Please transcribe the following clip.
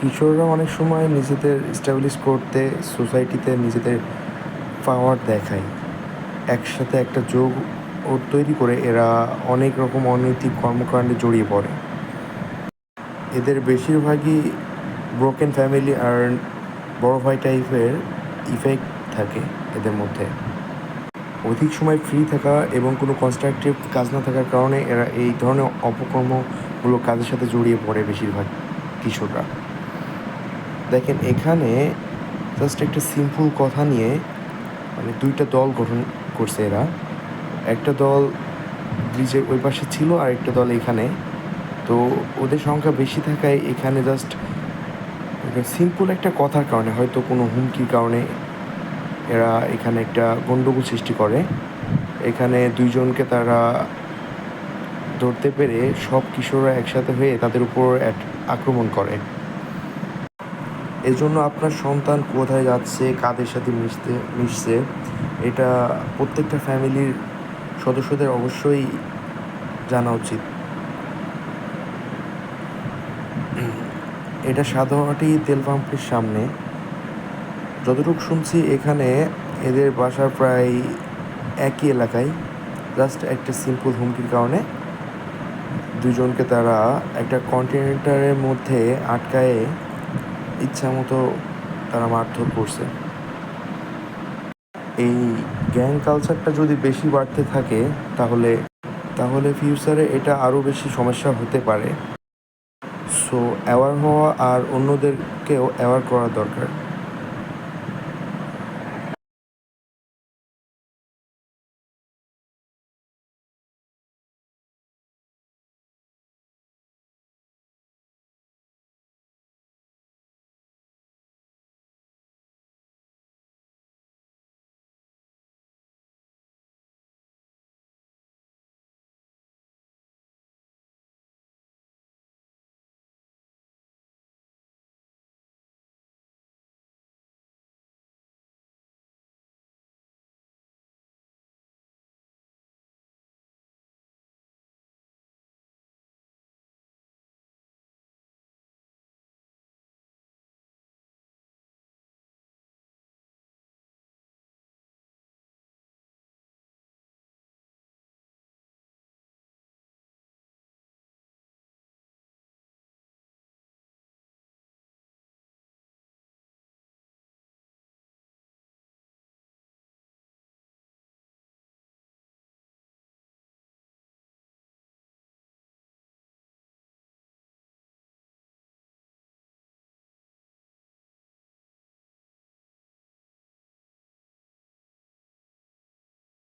কিশোররা অনেক সময় নিজেদের স্ট্যাবলিশ করতে সোসাইটিতে নিজেদের পাওয়ার দেখায়। একসাথে একটা যোগ ও তৈরি করে এরা অনেক রকম অনৈতিক কর্মকাণ্ডে জড়িয়ে পড়ে। এদের বেশিরভাগই ব্রোকেন ফ্যামিলি আর বড় ভাই টাইপের ইফেক্ট থাকে এদের মধ্যে। অধিক সময় ফ্রি থাকা এবং কোনো কনস্ট্রাকটিভ কাজ না থাকার কারণে এরা এই ধরনের অপকর্মমূলক কাজের সাথে জড়িয়ে পড়ে বেশিরভাগ কিশোররা। দেখেন, এখানে জাস্ট একটা সিম্পল কথা নিয়ে মানে দুইটা দল গঠন করছে এরা। একটা দল ব্রিজের ওই পাশে ছিল, আর একটা দল এখানে। তো ওদের সংখ্যা বেশি থাকায় এখানে জাস্ট সিম্পল একটা কথার কারণে, হয়তো কোনো হুমকির কারণে এরা এখানে একটা গণ্ডগোল সৃষ্টি করে। এখানে দুইজনকে তারা ধরতে পেরে সব কিশোররা একসাথে হয়ে তাদের উপর আক্রমণ করে। এজন্য আপনার সন্তান কোথায় যাচ্ছে, কাদের সাথে মিশতে, মিশছে, এটা প্রত্যেকটা ফ্যামিলির সদস্যদের অবশ্যই জানা উচিত। এটা সাধারণতই তেল পাম্পের সামনে। যতটুকু শুনছি এখানে এদের বাসা প্রায় একই এলাকায়। জাস্ট একটা সিম্পল হুমকির কারণে দুজনকে তারা একটা কন্টিনেন্টারের মধ্যে আটকায়ে ইচ্ছা মতো তারা মারধর করছে। এই গ্যাং কালচারটা যদি বেশি বাড়তে থাকে, তাহলে তাহলে ফিউচারে এটা আরও বেশি সমস্যা হতে পারে। সো অ্যাওয়ার হওয়া আর অন্যদেরকেও অ্যাওয়ার করা দরকার।